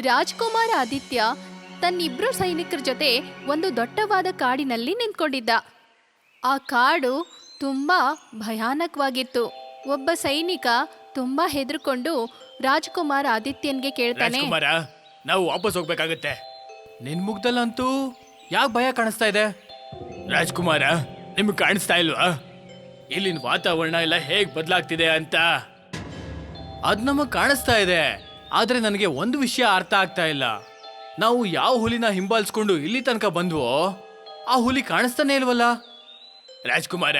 ರಾಜ್ಕುಮಾರ್ ಆದಿತ್ಯ ತನ್ನಿಬ್ರು ಸೈನಿಕರ ಜೊತೆ ಒಂದು ದೊಡ್ಡವಾದ ಕಾಡಿನಲ್ಲಿ ನಿಂತ್ಕೊಂಡಿದ್ದ. ಆ ಕಾಡು ತುಂಬ ಭಯಾನಕವಾಗಿತ್ತು. ಒಬ್ಬ ಸೈನಿಕ ತುಂಬಾ ಹೆದರ್ಕೊಂಡು ರಾಜ್ಕುಮಾರ್ ಆದಿತ್ಯನ್ಗೆ ಕೇಳ್ತಾನೆ ರಾಜ್ಕುಮಾರ ನಾವು ವಾಪಸ್ ಹೋಗ್ಬೇಕಾಗುತ್ತೆ. ನಿನ್ ಮುಗ್ದಲ್ಲಂತೂ ಯಾಕೆ ಭಯ ಕಾಣಿಸ್ತಾ ಇದೆ? ರಾಜ್ಕುಮಾರ ನಿಮ್ಗೆ ಕಾಣಿಸ್ತಾ ಇಲ್ವಾ? ಇಲ್ಲಿನ ವಾತಾವರಣ ಎಲ್ಲ ಹೇಗ್ ಬದಲಾಗ್ತಿದೆ ಅಂತ? ಅದ್ ನಮಗ್ ಕಾಣಿಸ್ತಾ ಇದೆ. ಆದ್ರೆ ನನಗೆ ಒಂದು ವಿಷಯ ಅರ್ಥ ಆಗ್ತಾ ಇಲ್ಲ. ನಾವು ಯಾವ ಹುಲಿನ ಹಿಂಬಾಲಿಸ್ಕೊಂಡು ಇಲ್ಲಿ ತನಕ ಬಂದ್ವೋ ಆ ಹುಲಿ ಕಾಣಿಸ್ತಾನೆ ಇಲ್ವಲ್ಲ? ರಾಜ್ಕುಮಾರ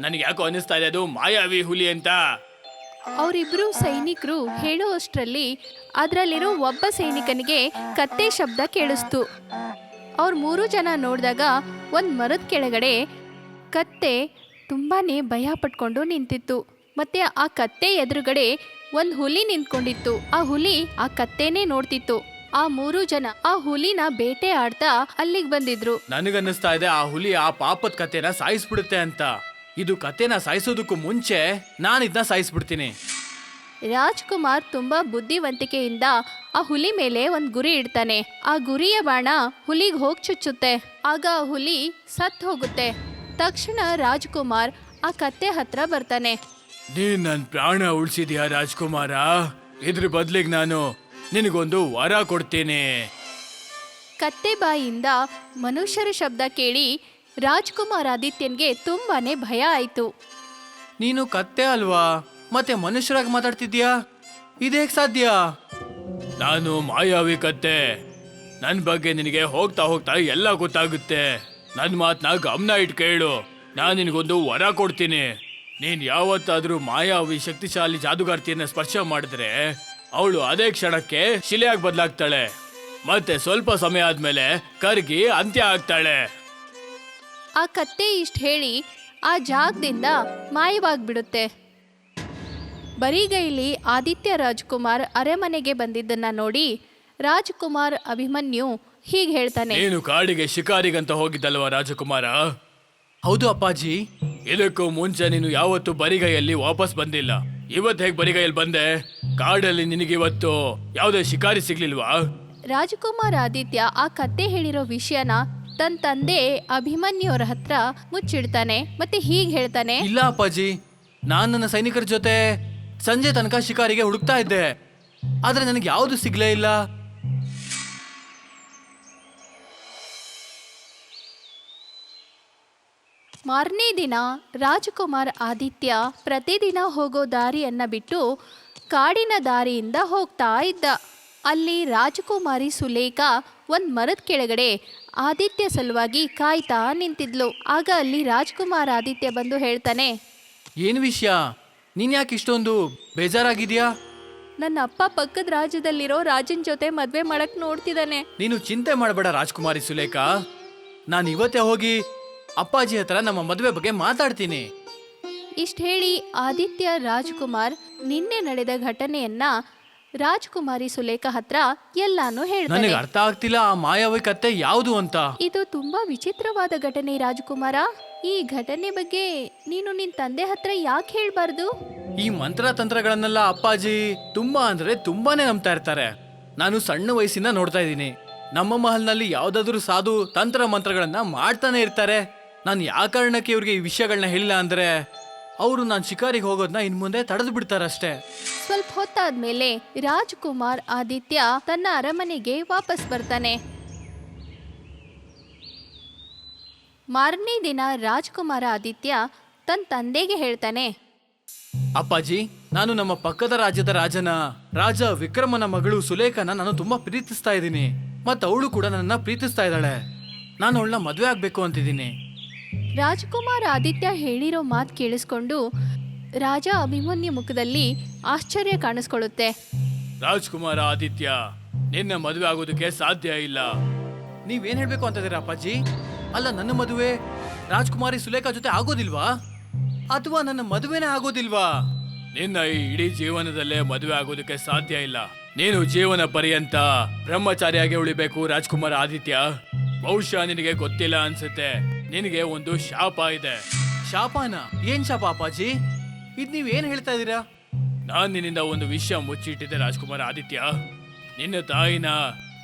ನನಗೆ ಯಾಕೋ ಅನಿಸ್ತಾ ಇದೆ ಅದು ಮಾಯಾವಿ ಹುಲಿ ಅಂತ. ಅವರಿಬ್ರು ಸೈನಿಕರು ಹೇಳುವಷ್ಟರಲ್ಲಿ ಅದರಲ್ಲಿರೋ ಒಬ್ಬ ಸೈನಿಕನಿಗೆ ಕತ್ತೆ ಶಬ್ದ ಕೇಳಿಸ್ತು. ಅವ್ರ ಮೂರು ಜನ ನೋಡಿದಾಗ ಒಂದು ಮರದ ಕೆಳಗಡೆ ಕತ್ತೆ ತುಂಬಾನೇ ಭಯ ಪಟ್ಕೊಂಡು ನಿಂತಿತ್ತು. ಮತ್ತೆ ಆ ಕತ್ತೆ ಎದುರುಗಡೆ ಒಂದು ಹುಲಿ ನಿಂತ್ಕೊಂಡಿತ್ತು. ಆ ಹುಲಿ ಆ ಕತ್ತೆನೇ ನೋಡ್ತಿತ್ತು. ಆ ಮೂರು ಜನ ಆ ಹುಲಿನ ಬೇಟೆ ಆಡ್ತಾ ಅಲ್ಲಿಗೆ ಬಂದಿದ್ರು. ನನಗನ್ನಿಸ್ತಾ ಇದೆ ಆ ಹುಲಿ ಆ ಪಾಪದ ಕತೆನ ಸಾಯಿಸ್ಬಿಡುತ್ತೆ ಅಂತ. ಇದು ಕತೆನ ಸಾಯಿಸೋದಕ್ಕೂ ಮುಂಚೆ ನಾನು ಇದನ್ನ ಸಾಯಿಸ್ಬಿಡ್ತೀನಿ. ರಾಜ್ಕುಮಾರ್ ತುಂಬಾ ಬುದ್ಧಿವಂತಿಕೆಯಿಂದ ಆ ಹುಲಿ ಮೇಲೆ ಒಂದು ಗುರಿ ಇಡ್ತಾನೆ. ಆ ಗುರಿಯ ಬಾಣ ಹುಲಿಗೆ ಹೋಗಿ ಚುಚ್ಚುತ್ತೆ. ಆಗ ಆ ಹುಲಿ ಸತ್ ಹೋಗುತ್ತೆ. ತಕ್ಷಣ ರಾಜ್ಕುಮಾರ್ ಆ ಕತ್ತೆ ಹತ್ರ ಬರ್ತಾನೆ. ನೀನ್ ನನ್ ಪ್ರಾಣ ಉಳಿಸಿದ್ಯಾ ರಾಜ್ಕುಮಾರ? ಇದ್ರ ಬದ್ಲಿಗೆ ನಾನು ನಿನಗೊಂದು ವರ ಕೊಡ್ತೀನಿ. ಕತ್ತೆ ಬಾಯಿಯಿಂದ ಮನುಷ್ಯರ ಶಬ್ದ ಕೇಳಿ ರಾಜ್ಕುಮಾರ್ ಆದಿತ್ಯನ್ಗೆ ತುಂಬಾನೇ ಭಯ ಆಯ್ತು. ನೀನು ಕತ್ತೆ ಅಲ್ವಾ? ಮತ್ತೆ ಮನುಷ್ಯರಾಗಿ ಮಾತಾಡ್ತಿದ್ಯಾ? ಇದೇಗ್ ಸಾಧ್ಯ? ನಾನು ಮಾಯಾವಿ ಕತ್ತೆ. ನನ್ ಬಗ್ಗೆ ನಿನಗೆ ಹೋಗ್ತಾ ಹೋಗ್ತಾ ಎಲ್ಲ ಗೊತ್ತಾಗುತ್ತೆ. ನನ್ ಮಾತ್ನ ಗಮನ ಇಟ್ಕೇಳು ನಾನ್ ನಿನಗೊಂದು ವರ ಕೊಡ್ತೀನಿ. ನೀನ್ ಯಾವತ್ತಾದ್ರೂ ಮಾಯಾವಿ ಶಕ್ತಿಶಾಲಿ ಜಾದುಗಾರ್ತಿಯನ್ನ ಸ್ಪರ್ಶ ಮಾಡಿದ್ರೆ ಅವಳು ಅದೇ ಕ್ಷಣಕ್ಕೆ ಶಿಲೆಯಾಗಿ ಬದಲಾಗ್ತಾಳೆ. ಮತ್ತೆ ಸ್ವಲ್ಪ ಸಮಯ ಆದ್ಮೇಲೆ ಕರ್ಗಿ ಅಂತ್ಯ ಆಗ್ತಾಳೆ. ಆ ಕತ್ತೆ ಇಷ್ಟ ಹೇಳಿ ಆ ಜಾಗದಿಂದ ಮಾಯವಾಗ್ಬಿಡುತ್ತೆ. ಬರಿಗೈಲಿ ಆದಿತ್ಯ ರಾಜ್ಕುಮಾರ್ ಅರೆಮನೆಗೆ ಬಂದಿದ್ದನ್ನ ನೋಡಿ ರಾಜ್ಕುಮಾರ್ ಅಭಿಮನ್ಯು ಹೀಗೆ ಹೇಳ್ತಾನೆ. ಏನು ಕಾಡಿಗೆ ಶಿಕಾರಿಗಂತ ಹೋಗಿದ್ದಲ್ವಾ ರಾಜಕುಮಾರ? ಹೌದು ಅಪ್ಪಾಜಿ. ಇದಕ್ಕೂ ಮುಂಚೆ ನೀನು ಯಾವತ್ತು ಬರಿಗೈಯಲ್ಲಿ ವಾಪಸ್ ಬಂದಿಲ್ಲ. ಇವತ್ತು ಹೇಗೆ ಬರಿಗೈಯಲ್ಲಿ ಬಂದೆ? ಕಾಡಲ್ಲಿ ನಿನಗಿವತ್ತು ಯಾವುದೇ ಶಿಕಾರಿ ಸಿಗ್ಲಿಲ್ವಾ? ರಾಜಕುಮಾರ್ ಆದಿತ್ಯ ಆ ಕತ್ತೆ ಹೇಳಿರೋ ವಿಷಯನ ತನ್ನ ತಂದೆ ಅಭಿಮನ್ಯುವರ ಹತ್ರ ಮುಚ್ಚಿಡ್ತಾನೆ ಮತ್ತೆ ಹೀಗೆ ಹೇಳ್ತಾನೆ. ಇಲ್ಲ ಅಪ್ಪಾಜಿ ನಾನು ನನ್ನ ಸೈನಿಕರ ಜೊತೆ ಸಂಜೆ ತನಕ ಶಿಕಾರಿಗೆ ಹುಡುಕ್ತಾ ಇದ್ದೆ. ಆದ್ರೆ ನನಗೆ ಯಾವುದು ಸಿಗ್ಲೇ ಇಲ್ಲ. ಮಾರನೇ ದಿನ ರಾಜಕುಮಾರ್ ಆದಿತ್ಯ ಪ್ರತಿದಿನ ಹೋಗೋ ದಾರಿಯನ್ನು ಬಿಟ್ಟು ಕಾಡಿನ ದಾರಿಯಿಂದ ಹೋಗ್ತಾ ಇದ್ದ. ಅಲ್ಲಿ ರಾಜಕುಮಾರಿ ಸುಲೇಖಾ ಒಂದು ಮರದ ಕೆಳಗಡೆ ಆದಿತ್ಯ ಸಲುವಾಗಿ ಕಾಯ್ತಾ ನಿಂತಿದ್ಲು. ಆಗ ಅಲ್ಲಿ ರಾಜ್ಕುಮಾರ್ ಆದಿತ್ಯ ಬಂದು ಹೇಳ್ತಾನೆ ಏನು ವಿಷಯ? ನೀನ್ ಯಾಕೆ ಇಷ್ಟೊಂದು ಬೇಜಾರಾಗಿದ್ಯಾ? ನನ್ನ ಅಪ್ಪ ಪಕ್ಕದ ರಾಜ್ಯದಲ್ಲಿರೋ ರಾಜನ್ ಜೊತೆ ಮದ್ವೆ ಮಾಡಕ್ ನೋಡ್ತಿದ್ದಾನೆ ನೀನು ಚಿಂತೆ ಮಾಡಬೇಡ ರಾಜ್ಕುಮಾರಿ ಸುಲೇಖಾ. ನಾನು ಇವತ್ತೇ ಹೋಗಿ ಅಪ್ಪಾಜಿ ಹತ್ರ ನಮ್ಮ ಮದುವೆ ಬಗ್ಗೆ ಮಾತಾಡ್ತೀನಿ. ಇಷ್ಟ ಹೇಳಿ ಆದಿತ್ಯ ರಾಜ್ಕುಮಾರ್ ನಿನ್ನೆ ನಡೆದ ಘಟನೆಯನ್ನ ರಾಜ್ಕುಮಾರಿ ಸುಲೇಖಾ ಹತ್ರ ಎಲ್ಲಾನು ಹೇಳಿ ನನಗೆ ಅರ್ಥ ಆಗ್ತಿಲ್ಲ ಆ ಮಾಯಾವಿ ಕತ್ತೆ ಯಾವುದು ಅಂತ. ಇದು ತುಂಬಾ ವಿಚಿತ್ರವಾದ ಘಟನೆ ರಾಜ್ಕುಮಾರ. ಈ ಘಟನೆ ಬಗ್ಗೆ ನೀನು ನಿನ್ ತಂದೆ ಹತ್ರ ಯಾಕೆ ಹೇಳ್ಬಾರ್ದು? ಈ ಮಂತ್ರ ತಂತ್ರಗಳನ್ನೆಲ್ಲ ಅಪ್ಪಾಜಿ ತುಂಬಾ ಅಂದ್ರೆ ತುಂಬಾನೇ ನಂಬ್ತಾ ಇರ್ತಾರೆ. ನಾನು ಸಣ್ಣ ವಯಸ್ಸಿಂದ ನೋಡ್ತಾ ಇದ್ದೀನಿ. ನಮ್ಮ ಮಹಲ್ನಲ್ಲಿ ಯಾವ್ದಾದ್ರು ಸಾಧು ತಂತ್ರ ಮಂತ್ರಗಳನ್ನ ಮಾಡ್ತಾನೆ ಇರ್ತಾರೆ. ನಾನು ಯಾವ ಕಾರಣಕ್ಕೆ ಇವ್ರಿಗೆ ಈ ವಿಷಯಗಳನ್ನ ಹೇಳಿಲ್ಲ ಅಂದ್ರೆ ಅವರು ನಾನು ಶಿಕಾರಿಗೆ ಹೋಗೋದನ್ನ ಇನ್ ಮುಂದೆ ತಡೆದು ಬಿಡ್ತಾರಷ್ಟೇ. ಸ್ವಲ್ಪ ಹೊತ್ತಾದ್ಮೇಲೆ ರಾಜ್ಕುಮಾರ್ ಆದಿತ್ಯ ತನ್ನ ಅರಮನೆಗೆ ವಾಪಸ್ ಬರ್ತಾನೆ. ಮಾರನೇ ದಿನ ರಾಜ್ಕುಮಾರ ಆದಿತ್ಯ ತನ್ನ ತಂದೆಗೆ ಹೇಳ್ತಾನೆ. ಅಪ್ಪಾಜಿ ನಾನು ನಮ್ಮ ಪಕ್ಕದ ರಾಜ್ಯದ ರಾಜನ ರಾಜ ವಿಕ್ರಮನ ಮಗಳು ಸುಲೇಖನ ನಾನು ತುಂಬಾ ಪ್ರೀತಿಸ್ತಾ ಇದ್ದೀನಿ. ಮತ್ತು ಅವಳು ಕೂಡ ನನ್ನ ಪ್ರೀತಿಸ್ತಾ ಇದ್ದಾಳೆ. ನಾನು ಅವಳನ್ನ ಮದುವೆ ಆಗ್ಬೇಕು ಅಂತಿದ್ದೀನಿ. ರಾಜ್ಕುಮಾರ್ ಆದಿತ್ಯ ಹೇಳಿರೋ ಮಾತು ಕೇಳಿಸ್ಕೊಂಡು ರಾಜ ಅಭಿಮನ್ಯ ಮುಖದಲ್ಲಿ ಆಶ್ಚರ್ಯ ಕಾಣಿಸ್ಕೊಳ್ಳುತ್ತೆ. ರಾಜ್ಕುಮಾರ ಆದಿತ್ಯ ನಿನ್ನ ಮದುವೆ ಆಗೋದಕ್ಕೆ ಸಾಧ್ಯ ಇಲ್ಲ. ನೀವೇನ್ ಹೇಳ್ಬೇಕು ಅಂತಿದ್ದೀರಾ ಅಪ್ಪಾಜಿ? ಅಲ್ಲ ನನ್ನ ಮದುವೆ ರಾಜ್ಕುಮಾರಿ ಸುಲೇಖಾ ಜೊತೆ ಆಗೋದಿಲ್ವಾ? ಅಥವಾ ನನ್ನ ಮದುವೆನೇ ಆಗೋದಿಲ್ವಾ? ನಿನ್ನ ಈ ಇಡೀ ಜೀವನದಲ್ಲೇ ಮದುವೆ ಆಗೋದಕ್ಕೆ ಸಾಧ್ಯ ಇಲ್ಲ. ನೀನು ಜೀವನ ಪರ್ಯಂತ ಬ್ರಹ್ಮಚಾರಿಯಾಗಿ ಉಳಿಬೇಕು ರಾಜ್ಕುಮಾರ ಆದಿತ್ಯ. ಬಹುಶಃ ನಿನಗೆ ಗೊತ್ತಿಲ್ಲ ಅನ್ಸುತ್ತೆ. ನಿನಗೆ ಒಂದು ಶಾಪ ಇದೆ. ಶಾಪನ? ಏನ್ ಶಾಪ ಅಪ್ಪಾಜಿ? ಇದ್ ನೀವ್ ಏನ್ ಹೇಳ್ತಾ ಇದೀರಾ? ನಾನ್ ನಿನ್ನಿಂದ ಒಂದು ವಿಷಯ ಮುಚ್ಚಿಟ್ಟಿದ್ದೆ ರಾಜ್ಕುಮಾರ್ ಆದಿತ್ಯ. ನಿನ್ನ ತಾಯಿನ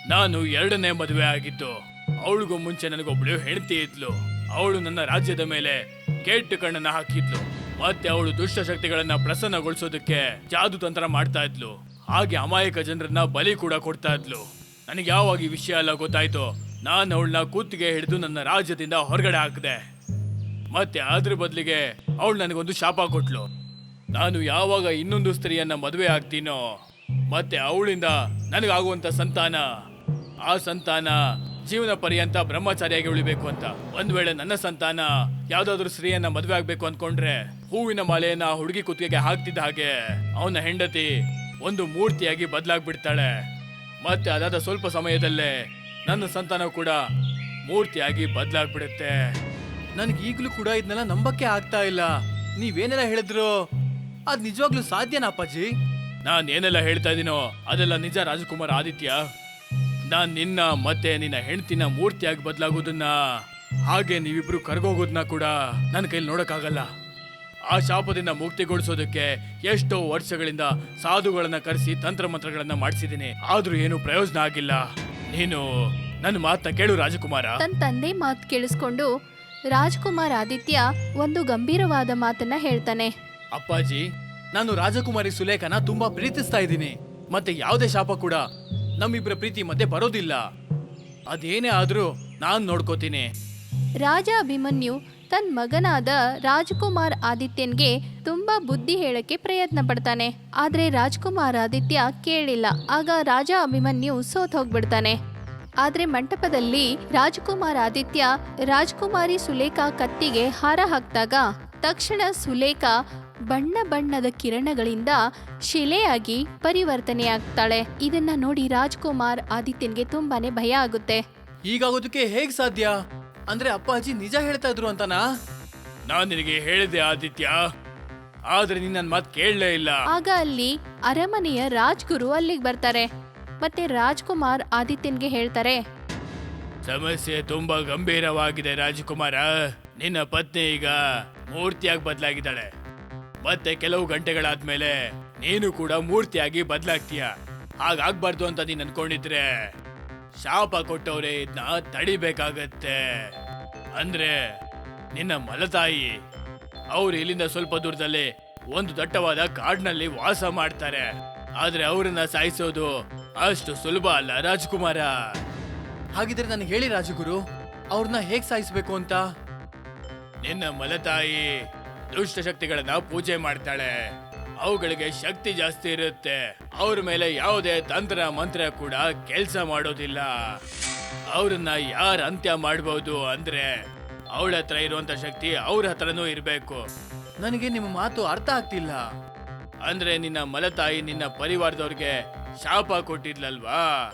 ನಾನು ಎರಡನೇ ಮದುವೆ ಆಗಿದ್ದು ಅವಳಿಗೂ ಮುಂಚೆ ನನಗೊಬ್ಳು ಹೆಂಡತಿ ಇದ್ಲು. ಅವಳು ನನ್ನ ರಾಜ್ಯದ ಮೇಲೆ ಕೆಟ್ಟ ಕಣ್ಣನ್ನ ಹಾಕಿದ್ಲು. ಮತ್ತೆ ಅವಳು ದುಷ್ಟ ಶಕ್ತಿಗಳನ್ನ ಪ್ರಸನ್ನಗೊಳಿಸೋದಕ್ಕೆ ಜಾದು ತಂತ್ರ ಮಾಡ್ತಾ ಇದ್ಲು. ಹಾಗೆ ಅಮಾಯಕ ಜನರನ್ನ ಬಲಿ ಕೂಡ ಕೊಡ್ತಾ ಇದ್ಲು. ನನಗೆ ಯಾವಾಗ ಈ ವಿಷಯ ಎಲ್ಲ ಗೊತ್ತಾಯ್ತೋ ನಾನು ಅವಳನ್ನ ಕೂತಿಗೆ ಹಿಡಿದು ನನ್ನ ರಾಜ್ಯದಿಂದ ಹೊರಗಡೆ ಹಾಕಿದೆ. ಮತ್ತೆ ಅದ್ರ ಬದಲಿಗೆ ಅವಳು ನನಗೊಂದು ಶಾಪ ಕೊಟ್ಲು. ನಾನು ಯಾವಾಗ ಇನ್ನೊಂದು ಸ್ತ್ರೀಯನ್ನ ಮದುವೆ ಆಗ್ತೀನೋ, ಮತ್ತೆ ಅವಳಿಂದ ನನಗಾಗುವಂತ ಸಂತಾನ, ಆ ಸಂತಾನ ಜೀವನ ಪರ್ಯಂತ ಬ್ರಹ್ಮಚಾರಿಯಾಗಿ ಉಳಿಬೇಕು ಅಂತ. ಒಂದ್ ವೇಳೆ ನನ್ನ ಸಂತಾನ ಯಾವ್ದಾದ್ರು ಸ್ತ್ರೀಯನ್ನ ಮದುವೆ ಆಗ್ಬೇಕು ಅನ್ಕೊಂಡ್ರೆ ಹೂವಿನ ಮಾಲೆಯನ್ನ ಹುಡುಗಿ ಕುತ್ತಿಗೆಗೆ ಹಾಕ್ತಿದ್ದ ಹಾಗೆ ಅವನ ಹೆಂಡತಿ ಒಂದು ಮೂರ್ತಿಯಾಗಿ ಬದಲಾಗ್ಬಿಡ್ತಾಳೆ. ಮತ್ತೆ ಅದಾದ ಸ್ವಲ್ಪ ಸಮಯದಲ್ಲೇ ನನ್ನ ಸಂತಾನ ಕೂಡ ಮೂರ್ತಿಯಾಗಿ ಬದಲಾಗ್ಬಿಡುತ್ತೆ. ನನಗೆ ಈಗಲೂ ಕೂಡ ಇದನ್ನೆಲ್ಲ ನಂಬಕ್ಕೆ ಆಗ್ತಾ ಇಲ್ಲ. ನೀವೇನೆಲ್ಲ ಹೇಳಿದ್ರು? ಅದ್ ನಿಜವಾಗ್ಲೂ ಸಾಧ್ಯನಾ ಅಪ್ಪಾಜಿ? ನಾನು ಏನೆಲ್ಲ ಹೇಳ್ತಾ ಇದೀನೋ ಅದೆಲ್ಲ ನಿಜ ರಾಜಕುಮಾರ್ ಆದಿತ್ಯ. ನಾನ್ ನಿನ್ನ ಮತ್ತೆ ನಿನ್ನ ಹೆಂಡತಿನ ಮೂರ್ತಿಯಾಗಿ ಬದಲಾಗೋದನ್ನ, ಹಾಗೆ ನೀವಿಬ್ರು ಕರ್ಗೋಗೋದನ್ನ ಕೂಡ ನನ್ನ ಕೈಲಿ ನೋಡಕ್ಕಾಗಲ್ಲ. ಆ ಶಾಪದಿಂದ ಮುಕ್ತಿಗೊಳಿಸೋದಕ್ಕೆ ಎಷ್ಟೋ ವರ್ಷಗಳಿಂದ ಸಾಧುಗಳನ್ನ ಕರೆಸಿ ತಂತ್ರ ಮಂತ್ರಗಳನ್ನ ಮಾಡಿಸಿದ್ದೀನಿ. ಆದ್ರೂ ಏನು ಪ್ರಯೋಜನ ಆಗಿಲ್ಲ. ನೀನು ನನ್ನ ಮಾತನ್ನ ಕೇಳು ರಾಜಕುಮಾರ. ತನ್ನ ತಂದೆ ಮಾತು ಕೇಳಿಸ್ಕೊಂಡು ರಾಜ್ಕುಮಾರ್ ಆದಿತ್ಯ ಒಂದು ಗಂಭೀರವಾದ ಮಾತನ್ನ ಹೇಳ್ತಾನೆ. ಅಪ್ಪಾಜಿ ನಾನು ರಾಜಕುಮಾರಿ ಸುಲೇಖನ ತುಂಬಾ ಪ್ರೀತಿಸ್ತಾ ಇದ್ದೀನಿ. ಮತ್ತೆ ಯಾವುದೇ ಶಾಪ ಕೂಡ ನಮ್ಮಿಬ್ಬರ ಪ್ರೀತಿ ಮಧ್ಯೆ ಬರೋದಿಲ್ಲ. ಅದೇನೇ ಆದ್ರೂ ನಾನು ನೋಡ್ಕೋತೀನಿ. ರಾಜ ಅಭಿಮನ್ಯು ತನ್ನ ಮಗನಾದ ರಾಜ್ಕುಮಾರ್ ಆದಿತ್ಯನ್ಗೆ ತುಂಬಾ ಬುದ್ಧಿ ಹೇಳಕ್ಕೆ ಪ್ರಯತ್ನ ಪಡ್ತಾನೆ. ಆದ್ರೆ ರಾಜ್ಕುಮಾರ್ ಆದಿತ್ಯ ಕೇಳಿಲ್ಲ. ಆಗ ರಾಜ ಅಭಿಮನ್ಯು ಸೋತ್ ಹೋಗ್ಬಿಡ್ತಾನೆ. ಆದ್ರೆ ಮಂಟಪದಲ್ಲಿ ರಾಜ್ಕುಮಾರ್ ಆದಿತ್ಯ ರಾಜ್ಕುಮಾರಿ ಸುಲೇಖಾ ಕತ್ತಿಗೆ ಹಾರ ಹಾಕ್ದಾಗ ತಕ್ಷಣ ಸುಲೇಖಾ ಬಣ್ಣ ಬಣ್ಣದ ಕಿರಣಗಳಿಂದ ಶಿಲೆಯಾಗಿ ಪರಿವರ್ತನೆಯಾಗ್ತಾಳೆ. ಇದನ್ನ ನೋಡಿ ರಾಜ್ಕುಮಾರ್ ಆದಿತ್ಯನ್ಗೆ ತುಂಬಾನೇ ಭಯ ಆಗುತ್ತೆ. ಹೀಗಾಗೋದಕ್ಕೆ ಹೇಗ್ ಸಾಧ್ಯ? ಅಂದ್ರೆ ಅಪ್ಪಾಜಿ ನಿಜ ಹೇಳ್ತಾ ಇದ್ರು ಅಂತನಾ? ನಾನ್ ನಿನಗೆ ಹೇಳಿದೆ ಆದಿತ್ಯ ಆದ್ರೆ ನೀನ್ ನನ್ ಮಾತ್ ಕೇಳಲೇ ಇಲ್ಲ. ಆಗ ಅಲ್ಲಿ ಅರಮನೆಯ ರಾಜ್ಗುರು ಅಲ್ಲಿಗೆ ಬರ್ತಾರೆ. ಮತ್ತೆ ರಾಜ್ಕುಮಾರ್ ಆದಿತ್ಯನ್ಗೆ ಹೇಳ್ತಾರೆ. ಸಮಸ್ಯೆ ತುಂಬಾ ಗಂಭೀರವಾಗಿದೆ ರಾಜಕುಮಾರ. ನಿನ್ನ ಪತ್ನಿ ಈಗ ಮೂರ್ತಿಯಾಗಿ ಬದಲಾಗಿದ್ದಾಳೆ. ಮತ್ತೆ ಕೆಲವು ಗಂಟೆಗಳಾದ್ಮೇಲೆ ನೀನು ಕೂಡ ಮೂರ್ತಿಯಾಗಿ ಬದಲಾಗ್ತೀಯ. ಹಾಗಾಗ್ಬಾರ್ದು ಅಂತ ನೀನ್ ಅನ್ಕೊಂಡಿದ್ರೆ ಶಾಪ ಕೊಟ್ಟವ್ರೆ ಇದನ್ನ ತಡಿಬೇಕಾಗತ್ತೆ. ಅಂದ್ರೆ ನಿನ್ನ ಮಲತಾಯಿ. ಅವ್ರು ಇಲ್ಲಿಂದ ಸ್ವಲ್ಪ ದೂರದಲ್ಲಿ ಒಂದು ದಟ್ಟವಾದ ಕಾಡಿನಲ್ಲಿ ವಾಸ ಮಾಡ್ತಾರೆ. ಆದ್ರೆ ಅವರನ್ನ ಸಾಯಿಸೋದು ಅಷ್ಟು ಸುಲಭ ಅಲ್ಲ ರಾಜ್ಕುಮಾರ. ಹಾಗಿದ್ರೆ ನನಗೆ ಹೇಳಿ ರಾಜಗುರು ಅವ್ರನ್ನ ಹೇಗ್ ಸಾಯಿಸ್ಬೇಕು ಅಂತ? ನಿನ್ನ ಮಲತಾಯಿ ದುಷ್ಟ ಶಕ್ತಿಗಳನ್ನ ಪೂಜೆ ಮಾಡ್ತಾಳೆ. ಅವುಗಳಿಗೆ ಶಕ್ತಿ ಜಾಸ್ತಿ ಇರುತ್ತೆ. ಅವ್ರ ಮೇಲೆ ಯಾವುದೇ ತಂತ್ರ ಮಂತ್ರ ಕೂಡ ಕೆಲಸ ಮಾಡೋದಿಲ್ಲ. ಅವ್ರನ್ನ ಯಾರ ಅಂತ್ಯ ಮಾಡ್ಬೋದು ಅಂದ್ರೆ ಅವಳ ಹತ್ರ ಇರುವಂತ ಶಕ್ತಿ ಅವ್ರ ಹತ್ರನೂ ಇರಬೇಕು. ನನಗೆ ನಿಮ್ಮ ಮಾತು ಅರ್ಥ ಆಗ್ತಿಲ್ಲ. ಅಂದ್ರೆ ನಿನ್ನ ಮಲತಾಯಿ ನಿನ್ನ ಪರಿವಾರದವ್ರಿಗೆ ಶಾಪ ಕೊಟ್ಟಿದ್ಲಲ್ವಾ?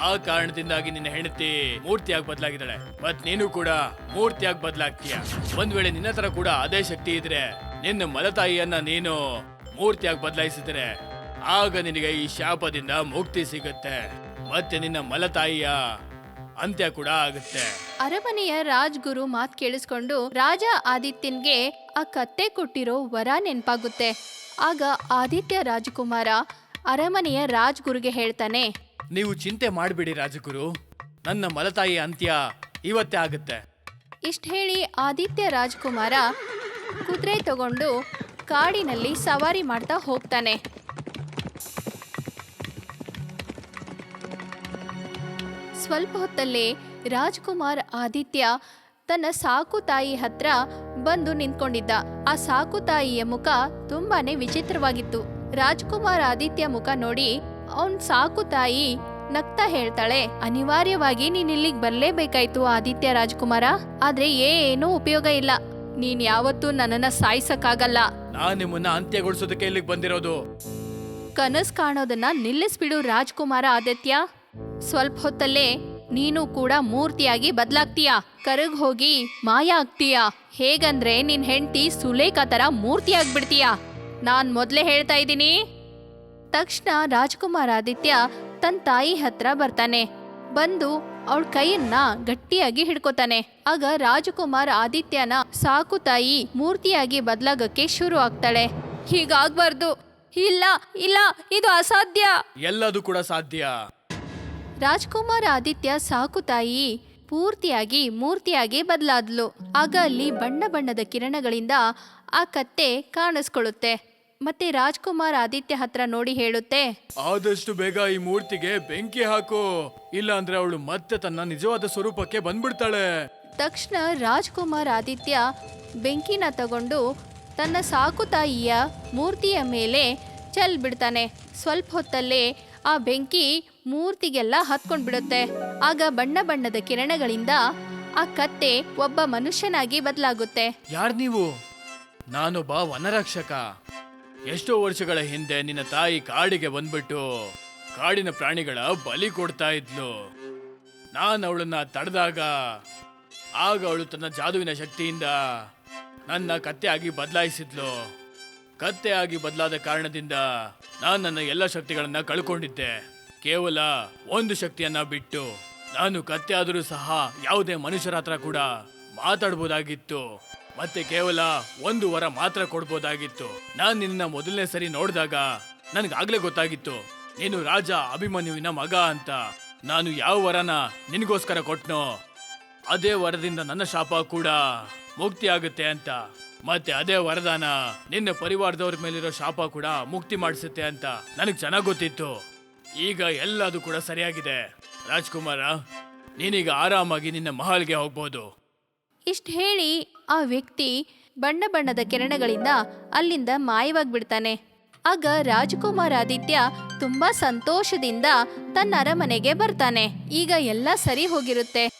ಆ ಕಾರಣದಿಂದಾಗಿ ನಿನ್ನ ಹೆಂಡತಿ ಮೂರ್ತಿಯಾಗಿ ಬದಲಾಗಿದ್ದಾಳೆ. ಮತ್ ನೀನು ಕೂಡ ಮೂರ್ತಿಯಾಗಿ ಬದಲಾಗ್ತೀಯ. ಒಂದ್ ವೇಳೆ ನಿನ್ನ ಹತ್ರ ಕೂಡ ಅದೇ ಶಕ್ತಿ ಇದ್ರೆ ನಿನ್ನ ಮಲತಾಯಿಯನ್ನ ನೀನು ಮೂರ್ತಿಯಾಗಿ ಬದಲಾಯಿಸಿದ್ರೆ ಆಗ ನಿನಗೆ ಈ ಶಾಪದಿಂದ ಮುಕ್ತಿ ಸಿಗುತ್ತೆ. ಮತ್ತೆ ನಿನ್ನ ಮಲತಾಯಿಯ ಅಂತ್ಯ ಕೂಡ ಆಗುತ್ತೆ. ಅರಮನೆಯ ರಾಜ್ಗುರು ಮಾತ್ ಕೇಳಿಸ್ಕೊಂಡು ರಾಜ ಆದಿತ್ಯನ್ಗೆ ಆ ಕತ್ತೆ ಕೊಟ್ಟಿರೋ ವರ ನೆನ್ಪಾಗುತ್ತೆ. ಆಗ ಆದಿತ್ಯ ರಾಜಕುಮಾರ ಅರಮನೆಯ ರಾಜ್ಗುರುಗೆ ಹೇಳ್ತಾನೆ ನೀವು ಚಿಂತೆ ಮಾಡಬೇಡಿ ರಾಜಗುರು ನನ್ನ ಮಲತಾಯಿ ಅಂತ್ಯ ಇವತ್ತೇ ಆಗುತ್ತೆ. ಇಷ್ಟ ಹೇಳಿ ಆದಿತ್ಯ ರಾಜಕುಮಾರ ಕುದುರೆ ತಗೊಂಡು ಕಾಡಿನಲ್ಲಿ ಸವಾರಿ ಮಾಡ್ತಾ ಹೋಗ್ತಾನೆ. ಸ್ವಲ್ಪ ಹೊತ್ತಲ್ಲೇ ರಾಜ್ಕುಮಾರ್ ಆದಿತ್ಯ ತನ್ನ ಸಾಕು ತಾಯಿ ಹತ್ರ ಬಂದು ನಿಂತ್ಕೊಂಡಿದ್ದ. ಆ ಸಾಕು ತಾಯಿಯ ಮುಖ ತುಂಬಾನೇ ವಿಚಿತ್ರವಾಗಿತ್ತು. ರಾಜ್ಕುಮಾರ್ ಆದಿತ್ಯ ಮುಖ ನೋಡಿ ಅವನ್ ಸಾಕು ತಾಯಿ ನಗ್ತಾ ಹೇಳ್ತಾಳೆ ಅನಿವಾರ್ಯವಾಗಿ ನೀನ್ ಇಲ್ಲಿಗೆ ಬರ್ಲೇಬೇಕಾಯ್ತು ಆದಿತ್ಯ ರಾಜ್ಕುಮಾರ ಆದ್ರೆ ಏನೂ ಉಪಯೋಗ ಇಲ್ಲ. ನೀನ್ ಯಾವತ್ತೂ ನನ್ನನ್ನ ಸಾಯಿಸಕ್ಕಾಗಲ್ಲ. ನಾನ್ ನಿಮ್ಮನ್ನ ಅಂತ್ಯಗೊಳಿಸೋದಕ್ಕೆ ಇಲ್ಲಿಗೆ ಬಂದಿರೋದು. ಕನಸ್ ಕಾಣೋದನ್ನ ನಿಲ್ಲಿಸ್ಬಿಡು ರಾಜ್ಕುಮಾರ ಆದಿತ್ಯ. ಸ್ವಲ್ಪ ಹೊತ್ತಲ್ಲೇ ನೀನು ಕೂಡ ಮೂರ್ತಿಯಾಗಿ ಬದಲಾಗ್ತೀಯ? ಕರಗ್ ಹೋಗಿ ಮಾಯ ಆಗ್ತೀಯ? ಹೇಗಂದ್ರೆ ನಿನ್ ಹೆಂಡತಿ ಸುಲೇಖ ತರ ಮೂರ್ತಿ ಆಗ್ಬಿಡ್ತೀಯ? ನಾನ್ ಮೊದ್ಲೇ ಹೇಳ್ತಾ ಇದ್ದೀನಿ. ತಕ್ಷಣ ರಾಜ್ಕುಮಾರ್ ಆದಿತ್ಯ ತನ್ನ ತಾಯಿ ಹತ್ರ ಬರ್ತಾನೆ. ಬಂದು ಅವಳ ಕೈಯನ್ನ ಗಟ್ಟಿಯಾಗಿ ಹಿಡ್ಕೋತಾನೆ. ಆಗ ರಾಜಕುಮಾರ್ ಆದಿತ್ಯನ ಸಾಕು ತಾಯಿ ಮೂರ್ತಿಯಾಗಿ ಬದಲಾಗಕ್ಕೆ ಶುರು ಆಗ್ತಾಳೆ. ಹೀಗಾಗ್ಬಾರ್ದು. ಇಲ್ಲ ಇಲ್ಲ, ಇದು ಅಸಾಧ್ಯ. ಎಲ್ಲದೂ ಕೂಡ ಸಾಧ್ಯ. ರಾಜ್ಕುಮಾರ್ ಆದಿತ್ಯ ಸಾಕು ತಾಯಿ ಪೂರ್ತಿಯಾಗಿ ಮೂರ್ತಿಯಾಗಿ ಬದಲಾದ್ಲು. ಆಗ ಅಲ್ಲಿ ಬಣ್ಣ ಬಣ್ಣದ ಕಿರಣಗಳಿಂದ ಆ ಕತ್ತೆ ಕಾಣಿಸ್ಕೊಳ್ಳುತ್ತೆ. ಮತ್ತೆ ರಾಜ್ಕುಮಾರ್ ಆದಿತ್ಯ ಹತ್ರ ನೋಡಿ ಹೇಳುತ್ತೆ. ಆದಷ್ಟು ಬೇಗ ಈ ಮೂರ್ತಿಗೆ ಬೆಂಕಿ ಹಾಕು. ಇಲ್ಲ ಅಂದ್ರೆ ಅವಳು ಮತ್ತೆ ತನ್ನ ನಿಜವಾದ ಸ್ವರೂಪಕ್ಕೆ ಬಂದ್ಬಿಡ್ತಾಳೆ. ತಕ್ಷಣ ರಾಜ್ಕುಮಾರ್ ಆದಿತ್ಯ ಬೆಂಕಿನ ತಗೊಂಡು ತನ್ನ ಸಾಕು ತಾಯಿಯ ಮೂರ್ತಿಯ ಮೇಲೆ ಚೆಲ್ ಬಿಡ್ತಾನೆ ಸ್ವಲ್ಪ ಹೊತ್ತಲ್ಲೇ ಆ ಬೆಂಕಿ ಮೂರ್ತಿಗೆಲ್ಲ ಹತ್ಕೊಂಡ್ ಬಿಡುತ್ತೆ. ಆಗ ಬಣ್ಣ ಬಣ್ಣದ ಕಿರಣಗಳಿಂದ ಆ ಕತ್ತೆ ಒಬ್ಬ ಮನುಷ್ಯನಾಗಿ ಬದಲಾಗುತ್ತೆ. ಯಾರ್ ನೀವು? ನಾನೊಬ್ಬ ವನರಕ್ಷಕ. ಎಷ್ಟೋ ವರ್ಷಗಳ ಹಿಂದೆ ನಿನ್ನ ತಾಯಿ ಕಾಡಿಗೆ ಬಂದ್ಬಿಟ್ಟು ಕಾಡಿನ ಪ್ರಾಣಿಗಳ ಬಲಿ ಕೊಡ್ತಾ ಇದ್ಲು. ನಾನು ಅವಳನ್ನ ತಡೆದಾಗ ಆಗ ಅವಳು ತನ್ನ ಜಾದುವಿನ ಶಕ್ತಿಯಿಂದ ನನ್ನ ಕತ್ತೆ ಆಗಿ ಬದಲಾಯಿಸಿದ್ಲು. ಕತ್ತೆ ಆಗಿ ಬದಲಾದ ಕಾರಣದಿಂದ ನಾನು ನನ್ನ ಎಲ್ಲ ಶಕ್ತಿಗಳನ್ನ ಕಳ್ಕೊಂಡಿದ್ದೆ. ಕೇವಲ ಒಂದು ಶಕ್ತಿಯನ್ನ ಬಿಟ್ಟು ನಾನು ಕತ್ತೆ ಸಹ ಯಾವುದೇ ಮನುಷ್ಯರ ಹತ್ರ ಕೂಡ ಮಾತಾಡ್ಬೋದಾಗಿತ್ತು. ಮತ್ತೆ ಕೇವಲ ಒಂದು ವರ ಮಾತ್ರ ಕೊಡ್ಬೋದಾಗಿತ್ತು. ನಾನು ನಿನ್ನ ಮೊದಲನೇ ಸರಿ ನೋಡಿದಾಗ ನನಗಾಗ್ಲೇ ಗೊತ್ತಾಗಿತ್ತು. ನೀನು ರಾಜ ಅಭಿಮನ್ಯುವಿನ ಮಗ ಅಂತ. ನಾನು ಯಾವ ವರನ ನಿನಗೋಸ್ಕರ ಕೊಟ್ನೋ ಅದೇ ವರದಿಂದ ನನ್ನ ಶಾಪ ಕೂಡ ಮುಕ್ತಿ ಆಗುತ್ತೆ ಅಂತ. ಮತ್ತೆ ಅದೇ ವರದಾನ ನಿನ್ನ ಪರಿವಾರದವ್ರ ಮೇಲಿರೋ ಶಾಪ ಕೂಡ ಮುಕ್ತಿ ಮಾಡಿಸುತ್ತೆ ಅಂತ. ನನಗೆ ಚೆನ್ನಾಗಿ ಗೊತ್ತಿತ್ತು. ಈಗ ಎಲ್ಲದೂ ಕೂಡ ಸರಿಯಾಗಿದೆ. ರಾಜ್ಕುಮಾರ, ನೀನೀಗ ಆರಾಮಾಗಿ ನಿನ್ನ ಮಹಲ್ಗೆ ಹೋಗ್ಬೋದು. ಇಷ್ಟು ಹೇಳಿ ಆ ವ್ಯಕ್ತಿ ಬಣ್ಣ ಬಣ್ಣದ ಕಿರಣಗಳಿಂದ ಅಲ್ಲಿಂದ ಮಾಯವಾಗಿ ಬಿಡ್ತಾನೆ ಆಗ ರಾಜಕುಮಾರ್ ಆದಿತ್ಯ ತುಂಬಾ ಸಂತೋಷದಿಂದ ತನ್ನ ಅರಮನೆಗೆ ಬರ್ತಾನೆ. ಈಗ ಎಲ್ಲ ಸರಿ ಹೋಗಿರುತ್ತೆ.